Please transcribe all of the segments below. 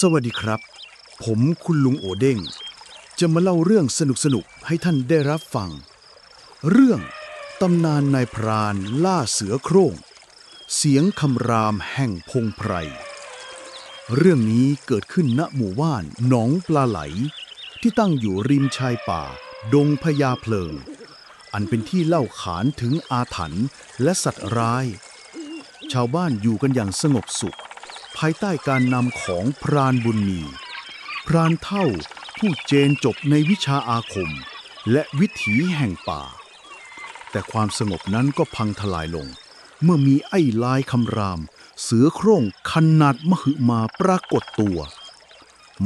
สวัสดีครับ ผมคุณลุงโอเด้ง จะมาเล่าเรื่องสนุกๆให้ท่านได้รับฟัง เรื่องตำนานนายพรานล่าเสือโคร่ง เสียงคำรามแห่งพงไพร เรื่องนี้เกิดขึ้นณหมู่บ้านหนองปลาไหล ที่ตั้งอยู่ริมชายป่า ดงพญาเพลิง อันเป็นที่เล่าขานถึงอาถรรพ์และสัตว์ร้าย ชาวบ้านอยู่กันอย่างสงบสุข ภายใต้การนำของพรานบุญมี พรานเท่าผู้เจนจบในวิชาอาคม และวิถีแห่งป่า แต่ความสงบนั้นก็พังทลายลง เมื่อมีไอ้ลายคำราม เสือโคร่งขนาดมหึมาปรากฏตัว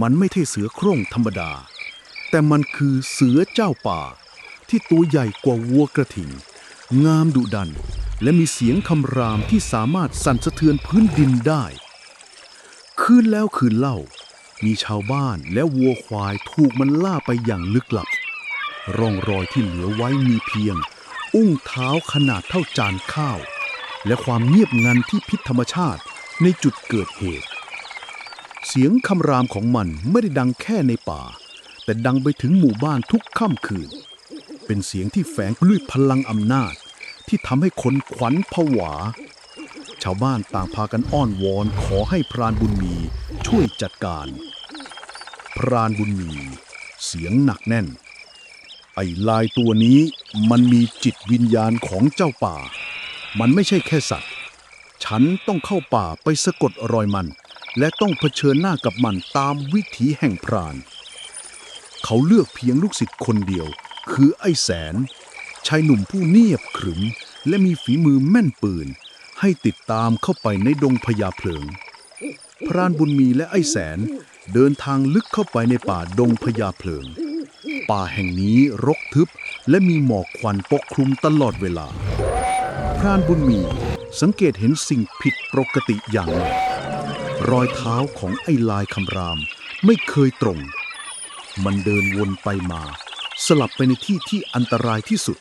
มันไม่ใช่เสือโคร่งธรรมดา แต่มันคือเสือเจ้าป่า ที่ตัวใหญ่กว่าวัวกระทิงงามดุดัน และมีเสียงคำรามที่สามารถสั่นสะเทือนพื้นดินได้ คืนแล้วคืนเล่า มีชาวบ้านและวัวควายถูกมันล่าไปอย่างลึกลับ ร่องรอยที่เหลือไว้มีเพียง อุ้งเท้าขนาดเท่าจานข้าว และความเงียบงันที่พิษธรรมชาติในจุดเกิดเหตุ เสียงคำรามของมันไม่ได้ดังแค่ในป่า แต่ดังไปถึงหมู่บ้านทุกค่ำคืน เป็นเสียงที่แฝงด้วยพลังอำนาจ ที่ทำให้คนขวัญผวา ชาวบ้านต่างพากันอ้อนวอนขอให้พรานบุญมีช่วยจัดการ พรานบุญมี เสียงหนักแน่น ไอ้ลายตัวนี้มันมีจิตวิญญาณของเจ้าป่า มันไม่ใช่แค่สัตว์ ฉันต้องเข้าป่าไปสะกดรอยมัน และต้องเผชิญหน้ากับมันตามวิถีแห่งพราน เขาเลือกเพียงลูกศิษย์คนเดียว คือไอ้แสนชายหนุ่มผู้เนียบขรึม และมีฝีมือแม่นปืน ให้ติดตามเข้าไปในดงพญาเพลิง พรานบุญมีและไอ้แสนเดินทางลึกเข้าไปในป่าดงพญาเพลิง ป่าแห่งนี้รกทึบและมีหมอกควันปกคลุมตลอดเวลา พรานบุญมีสังเกตเห็นสิ่งผิดปกติอย่างหนึ่งรอยเท้าของไอ้ลายคำรามไม่เคยตรง มันเดินวนไปมา สลับไปในที่ที่อันตรายที่สุด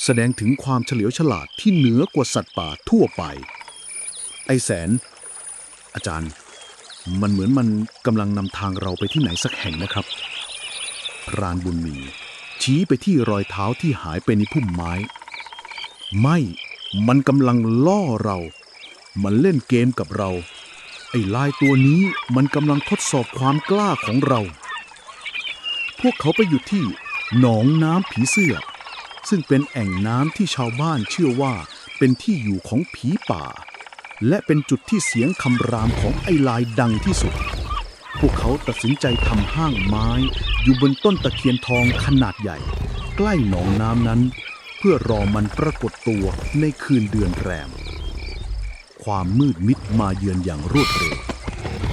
แสดงถึงความเฉลียวฉลาดที่เหนือกว่าสัตว์ป่าทั่วไป ไอแสน อาจารย์ มันเหมือนมันกำลังนำทางเราไปที่ไหนสักแห่งนะครับ พรานบุญมี ชี้ไปที่รอยเท้าที่หายไปในพุ่มไม้ ไม่ มันกำลังล่อเรา มันเล่นเกมกับเรา ไอ้ลายตัวนี้มันกำลังทดสอบความกล้าของเรา พวกเขาไปอยู่ที่หนองน้ำผีเสื้อ ซึ่งเป็นแอ่งน้ำที่ชาวบ้านเชื่อว่าเป็นที่อยู่ของผีป่า และเป็นจุดที่เสียงคำรามของไอ้ลายดังที่สุด พวกเขาตัดสินใจทำห้างไม้ อยู่บนต้นตะเคียนทองขนาดใหญ่ ใกล้หนองน้ำนั้น เพื่อรอมันปรากฏตัวในคืนเดือนแรม ความมืดมิดมาเยือนอย่างรวดเร็ว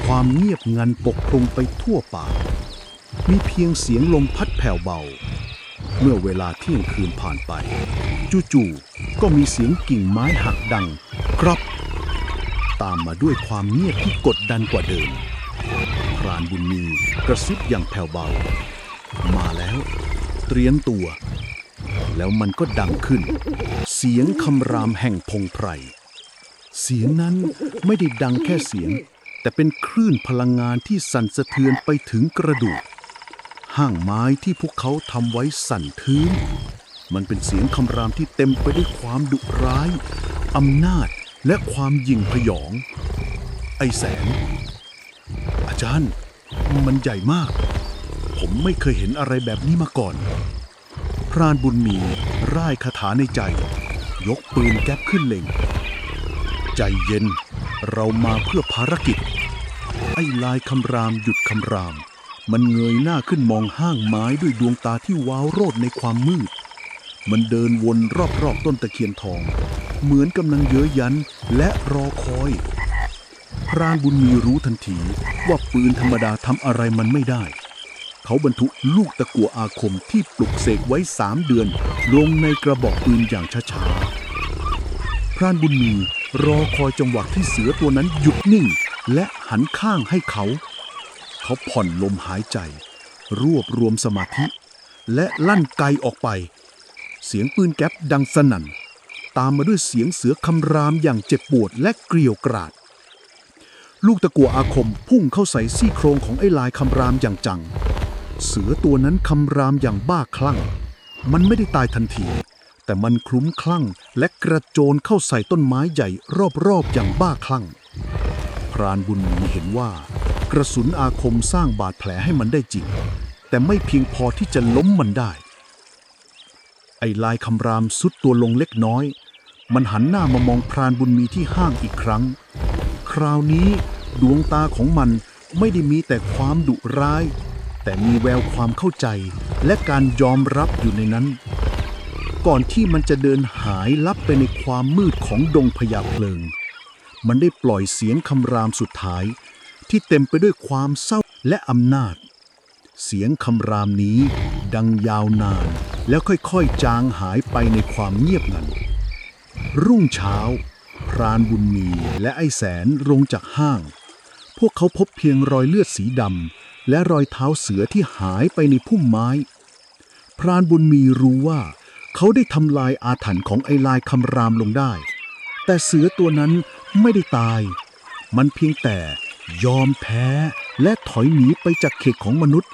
ความเงียบงันปกคลุมไปทั่วป่า มีเพียงเสียงลมพัดแผ่วเบา เมื่อเวลาเที่ยงคืนผ่านไป จู่ๆก็มีเสียงกิ่งไม้หักดัง ครับ ตามมาด้วยความเงียบที่กดดันกว่าเดิมพรานบุญมีกระซิบอย่างแผ่วเบา มาแล้ว เตรียมตัว แล้วมันก็ดังขึ้น เสียงคำรามแห่งพงไพร เสียงนั้นไม่ได้ดังแค่เสียง แต่เป็นคลื่นพลังงานที่สั่นสะเทือนไปถึงกระดูก ห้างไม้ที่พวกเขาทำไว้สั่นทื้น มันเป็นเสียงคำรามที่เต็มไปด้วยความดุร้ายอำนาจและความยิ่งพยอง ไอแสนอาจารย์ มันใหญ่มาก ผมไม่เคยเห็นอะไรแบบนี้มาก่อน พรานบุญมีร่ายคาถาในใจ ยกปืนแก๊ปขึ้นเล็ง ใจเย็น เรามาเพื่อภารกิจ ไอ้ลายคำรามหยุดคำราม มันเงยหน้าขึ้นมองห้างไม้ด้วยดวงตาที่ว้าวโรดในความมืด มันเดินวนรอบๆต้นตะเคียนทอง เหมือนกำลังเย้ยยันและรอคอยพรานบุญมีรู้ทันทีว่าปืนธรรมดาทำอะไรมันไม่ได้ เขาบรรทุกลูกตะกัวอาคมที่ปลุกเสกไว้สามเดือน ลงในกระบอกปืนอย่างช้าๆ พรานบุญมีรอคอยจังหวะที่เสือตัวนั้นหยุดนิ่ง และหันข้างให้เขา เขาผ่อนลมหายใจ รวบรวมสมาธิ และลั่นไกออกไป เสียงปืนแก๊ปดังสนั่น ตามมาด้วยเสียงเสือคำรามอย่างเจ็บปวดและเกรียวกราด ลูกตะกัวอาคมพุ่งเข้าใส่ซี่โครงของไอ้ลายคำรามอย่างจัง เสือตัวนั้นคำรามอย่างบ้าคลั่ง มันไม่ได้ตายทันที แต่มันคลุ้มคลั่งและกระโจนเข้าใส่ต้นไม้ใหญ่รอบๆอย่างบ้าคลั่ง พรานบุญมีเห็นว่า กระสุนอาคมสร้างบาดแผลให้มันได้จริง แต่ไม่เพียงพอที่จะล้มมันได้ ไอ้ลายคำรามสุดตัวลงเล็กน้อย มันหันหน้ามามองพรานบุญมีที่ห้างอีกครั้ง คราวนี้ดวงตาของมันไม่ได้มีแต่ความดุร้าย แต่มีแววความเข้าใจและการยอมรับอยู่ในนั้น ก่อนที่มันจะเดินหายลับไปในความมืดของดงพญาเพลิง มันได้ปล่อยเสียงคำรามสุดท้าย ที่เต็มไปด้วยความเศร้าและอำนาจ เสียงคำรามนี้ ดังยาวนาน แล้วค่อยๆ จางหายไปในความเงียบงัน รุ่งเช้า พรานบุญมีและไอ้แสนลงจากห้าง พวกเขาพบเพียงรอยเลือดสีดำและรอยเท้าเสือที่หายไปในพุ่มไม้ พรานบุญมีรู้ว่าเขาได้ทำลายอาถรรพ์ของไอ้ลายคำรามลงได้ แต่เสือตัวนั้นไม่ได้ตาย มันเพียงแต่ ยอมแพ้และถอยหนีไปจากเขตของมนุษย์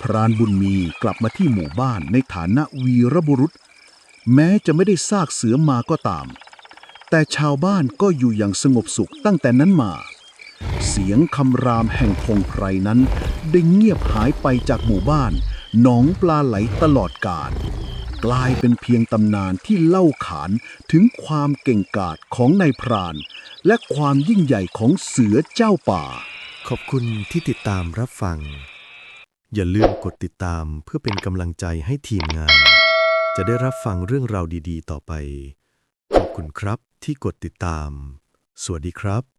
พรานบุญมีกลับมาที่หมู่บ้านในฐานะวีรบุรุษ แม้จะไม่ได้ซากเสือมาก็ตาม แต่ชาวบ้านก็อยู่อย่างสงบสุขตั้งแต่นั้นมา เสียงคำรามแห่งพงไพรนั้น ได้เงียบหายไปจากหมู่บ้าน หนองปลาไหลตลอดกาลกลายเป็นเพียงตำนานที่เล่าขานถึงความเก่งกาจของนายพราน และความยิ่งใหญ่ของเสือเจ้าป่า ขอบคุณที่ติดตามรับฟัง อย่าลืมกดติดตามเพื่อเป็นกำลังใจให้ทีมงาน จะได้รับฟังเรื่องราวดี ๆ ต่อไป ขอบคุณครับที่กดติดตาม สวัสดีครับ